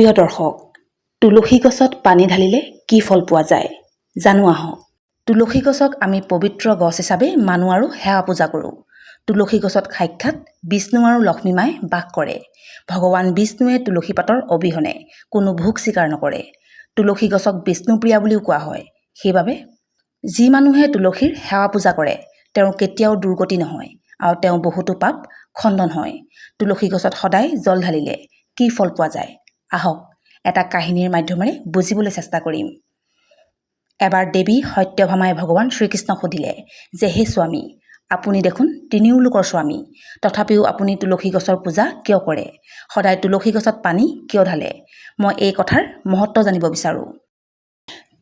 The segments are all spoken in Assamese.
প্ৰিয় দৰ্শক তুলসী গছত পানী ঢালিলে কি ফল পোৱা যায় জানো আহক। তুলসী গছক আমি পবিত্ৰ গছ হিচাপে মানো আৰু সেৱা পূজা কৰোঁ। তুলসী গছত সাক্ষাৎ বিষ্ণু আৰু লক্ষ্মী মায়ে বাস কৰে। ভগৱান বিষ্ণুৱে তুলসী পাতৰ অবিহনে কোনো ভোগ স্বীকাৰ নকৰে। তুলসী গছক বিষ্ণুপ্ৰিয়া বুলিও কোৱা হয়। সেইবাবে যি মানুহে তুলসীৰ সেৱা পূজা কৰে তেওঁৰ কেতিয়াও দুৰ্গতি নহয় আৰু তেওঁ বহুতো পাপ খণ্ডন হয়। তুলসী গছত সদায় জল ঢালিলে কি ফল পোৱা যায় আহক এটা কাহিনীৰ মাধ্যমেৰে বুজিবলৈ চেষ্টা কৰিম। এবাৰ দেৱী সত্যভামাই ভগৱান শ্ৰীকৃষ্ণক সুধিলে যে হে স্বামী আপুনি দেখোন তিনিও লোকৰ স্বামী তথাপিও আপুনি তুলসী গছৰ পূজা কিয় কৰে? সদায় তুলসী গছত পানী কিয় ঢালে? মই এই কথাৰ মহত্ব জানিব বিচাৰোঁ।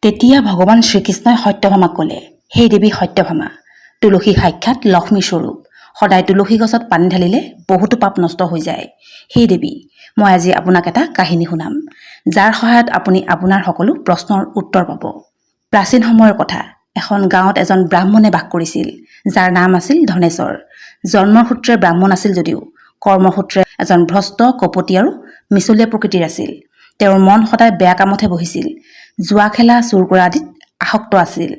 তেতিয়া ভগৱান শ্ৰীকৃষ্ণই সত্যভামাক ক'লে হে দেৱী সত্যভামা তুলসী সাক্ষাৎ লক্ষ্মী স্বৰূপ। সদায় তুলসী গছত পানী ঢালিলে বহুতো পাপ নষ্ট হৈ যায়। সেই দেৱী মই আজি আপোনাক এটা কাহিনী শুনাম যাৰ সহায়ত আপুনি আপোনাৰ সকলো প্ৰশ্নৰ উত্তৰ পাব। প্ৰাচীন সময়ৰ কথা এখন গাঁৱত এজন ব্ৰাহ্মণে বাস কৰিছিল যাৰ নাম আছিল ধনেশ্বৰ। জন্মসূত্ৰে ব্ৰাহ্মণ আছিল যদিও কৰ্মসূত্ৰে এজন ভ্ৰষ্ট কপটী আৰু মিছলীয়া প্ৰকৃতিৰ আছিল। তেওঁৰ মন সদায় বেয়া কামতহে বহিছিল জুৱা খেলা চুৰ কৰা আদিত আসক্ত আছিল।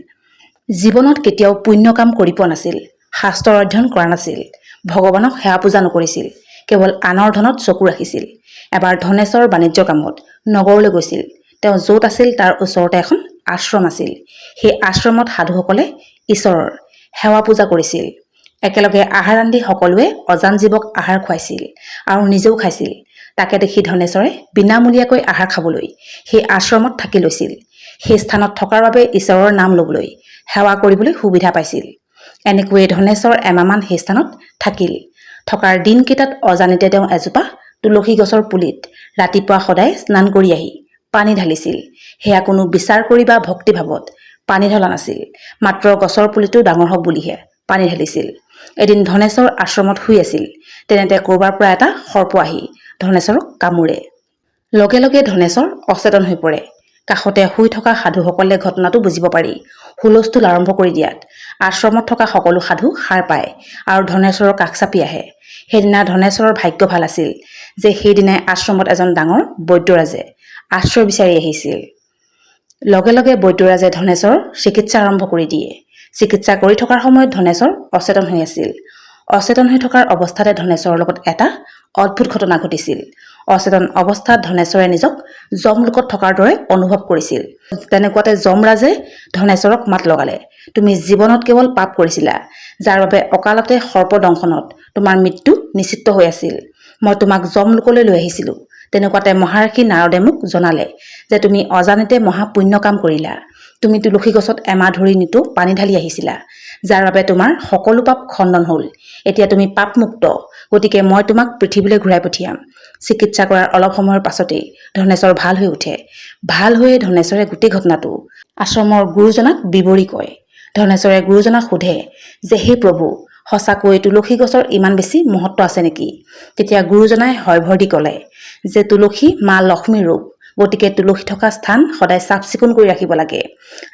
জীৱনত কেতিয়াও পুণ্য কাম কৰি পোৱা নাছিল শাস্ত্ৰৰ অধ্যয়ন কৰা নাছিল ভগৱানক সেৱা পূজা নকৰিছিল কেৱল আনৰ ধনত চকু ৰাখিছিল। এবাৰ ধনেশ্বৰ বাণিজ্য কামত নগৰলৈ গৈছিল। তেওঁ য'ত আছিল তাৰ ওচৰতে এখন আশ্ৰম আছিল। সেই আশ্ৰমত সাধুসকলে ঈশ্বৰৰ সেৱা পূজা কৰিছিল। একেলগে আহাৰ ৰান্ধি সকলোৱে অজান জীৱক আহাৰ খুৱাইছিল আৰু নিজেও খাইছিল। তাকে দেখি ধনেশ্বৰে বিনামূলীয়াকৈ আহাৰ খাবলৈ সেই আশ্ৰমত থাকি লৈছিল। সেই স্থানত থকাৰ বাবে ঈশ্বৰৰ নাম ল'বলৈ সেৱা কৰিবলৈ সুবিধা পাইছিল। এনেকৈয়ে ধনেশ্বৰ এমাহমান সেই স্থানত থাকিল। থকাৰ দিনকেইটাত অজানিতে তেওঁ এজোপা তুলসী গছৰ পুলিত ৰাতিপুৱা সদায় স্নান কৰি আহি পানী ঢালিছিল। সেয়া কোনো বিচাৰ কৰি বা ভক্তিভাৱত পানী ঢলা নাছিল। মাত্ৰ গছৰ পুলিটো ডাঙৰ হওক বুলিহে পানী ঢালিছিল। এদিন ধনেশ্বৰ আশ্ৰমত শুই আছিল। তেনেতে ক'ৰবাৰ পৰা এটা সৰ্প আহি ধনেশ্বৰক কামোৰে। লগে লগে ধনেশ্বৰ অচেতন হৈ পৰে। কাষতে শুই থকা সাধুসকলে ঘটনাটো বুজিব পাৰি। হুলস্থুল আৰম্ভ কৰি দিয়াত আশ্ৰমত থকা সকলো সাধু সাৰ পায় আৰু ধনেশ্বৰৰ কাষ চাপি আহে। সেইদিনা ধনেশ্বৰৰ ভাগ্য ভাল আছিল। যে সেইদিনাই আশ্ৰমত এজন ডাঙৰ বৈদ্যৰাজে আশ্ৰয় বিচাৰি আহিছিল। লগে লগে বৈদ্যৰাজে ধনেশ্বৰৰ চিকিৎসা আৰম্ভ কৰি দিয়ে। চিকিৎসা কৰি থকাৰ সময়ত ধনেশ্বৰ অচেতন হৈ আছিল। অচেতন হৈ থকাৰ অৱস্থাতে ধনেশ্বৰৰ লগত এটা অদ্ভুত ঘটনা ঘটিছিল। অচেতন অৱস্থাত ধনেশ্বৰে নিজক যমলোকত থকাৰ দৰে অনুভৱ কৰিছিল। তেনেকুৱাতে যমৰাজে ধনেশ্বৰক মাত লগালে। তুমি জীৱনত কেৱল পাপ কৰিছিলা যাৰ বাবে অকালতে সৰ্পদংশনত তোমাৰ মৃত্যু নিশ্চিত হৈ আছিল। মই তোমাক যমলোকলৈ লৈ আহিছিলোঁ। তেনেকুৱাতে মহাৰাষী নাৰদে মোক জনালে যে তুমি অজানিতে মহাপুণ্য কাম কৰিলা। তুমি তুলসী গছত এমাহ ধৰি নিতৌ পানী ঢালি আহিছিলা যাৰ বাবে তোমাৰ সকলো পাপ খণ্ডন হ'ল। এতিয়া তুমি পাপমুক্ত গতিকে মই তোমাক পৃথিৱীলৈ ঘূৰাই পঠিয়াম। চিকিৎসা কৰাৰ অলপ সময়ৰ পাছতেই ধনেশ্বৰ ভাল হৈ উঠে। ভাল হৈয়ে ধনেশ্বৰে গোটেই ঘটনাটো আশ্ৰমৰ গুৰুজনাক বিৱৰি কয়। ধনেশ্বৰে গুৰুজনাক সোধে যে হে প্ৰভু সঁচাকৈ তুলসী গছৰ ইমান বেছি মহত্ব আছে নেকি? তেতিয়া গুৰুজনাই হয়ভৰ দি ক'লে যে তুলসী মা লক্ষ্মীৰ ৰূপ গতিকে তুলসী থকা স্থান সদায় চাফ চিকুণ কৰি ৰাখিব লাগে।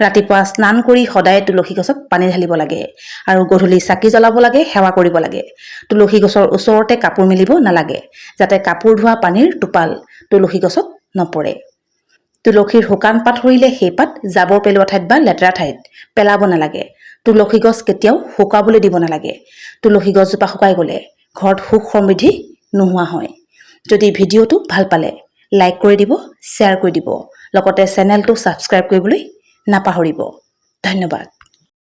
ৰাতিপুৱা স্নান কৰি সদায় তুলসী গছত পানী ঢালিব লাগে আৰু গধূলি চাকি জ্বলাব লাগে সেৱা কৰিব লাগে। তুলসী গছৰ ওচৰতে কাপোৰ মেলিব নালাগে যাতে কাপোৰ ধোৱা পানীৰ টোপাল তুলসী গছত নপৰে। তুলসীৰ শুকান পাত সৰিলে সেই পাত জাবৰ পেলোৱা ঠাইত বা লেতেৰা ঠাইত পেলাব নালাগে। তুলসী গছ কেতিয়াও শুকাবলৈ দিব নালাগে। তুলসী গছজোপা শুকাই গ'লে ঘৰত সুখ সমৃদ্ধি নোহোৱা হয়। যদি ভিডিঅ'টো ভাল পালে লাইক কৰি দিব শ্বেয়াৰ কৰি দিব লগতে চেনেলটো ছাবস্ক্ৰাইব কৰিবলৈ নাপাহৰিব। ধন্যবাদ।